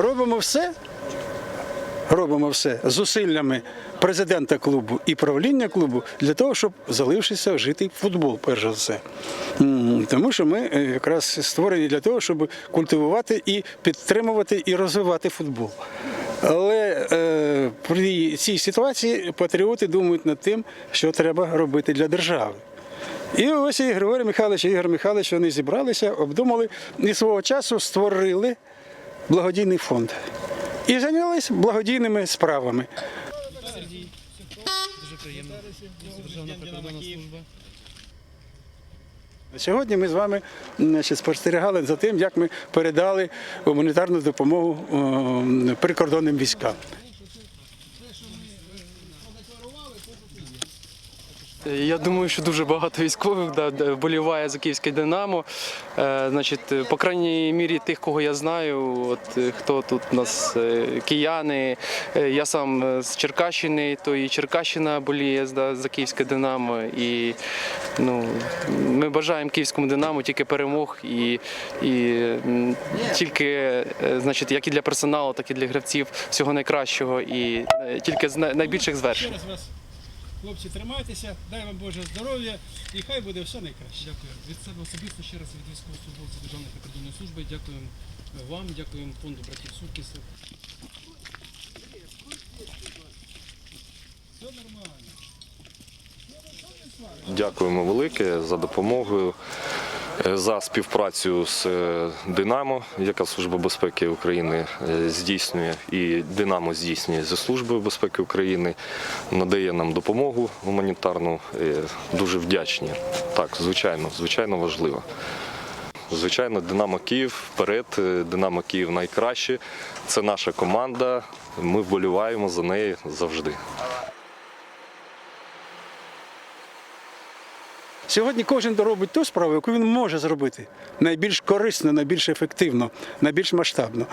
робимо все, робимо все зусиллями президента клубу і правління клубу для того, щоб залишився жити футбол, перш за все. Тому що ми е, якраз створені для того, щоб культивувати і підтримувати і розвивати футбол. Але е, при цій ситуації патріоти думають над тим, що треба робити для держави. І ось і Григорій Михайлович, і Ігор Михайлович вони зібралися, обдумали і свого часу створили благодійний фонд. І зайнялися благодійними справами. Сергій. Дуже приємно. Державна прикордонна служба. Сьогодні ми з вами значить, спостерігали за тим, як ми передали гуманітарну допомогу прикордонним військам. Я думаю, що дуже багато військових да, вболіває за київське Динамо. Е, значить, е, по крайній мірі тих, кого я знаю, от е, хто тут у нас е, кияни. Е, я сам е, з Черкащини, то і Черкащина боліє да, за київське Динамо. І ну, ми бажаємо київському Динамо тільки перемог і, і тільки, е, значить, як і для персоналу, так і для гравців всього найкращого і е, тільки з найбільших звершень. Хлопці, тримайтеся, дай вам Боже здоров'я і хай буде все найкраще. Дякую. Від себе особисто ще раз від військовослужбовця Державної прикордонної служби. Дякуємо вам, дякуємо фонду братів Суркісів. Все нормально. Дякуємо велике за допомогу, за співпрацю з е, Динамо, яка Служба безпеки України е, здійснює, і Динамо здійснює зі Службою безпеки України, надає нам допомогу гуманітарну. Е, Дуже вдячні. Так, звичайно, звичайно важливо. Звичайно, Динамо Київ вперед, е, Динамо Київ найкраще. Це наша команда. Ми вболіваємо за неї завжди. Сьогодні кожен робить ту справу, яку він може зробити найбільш корисно, найбільш ефективно, найбільш масштабно.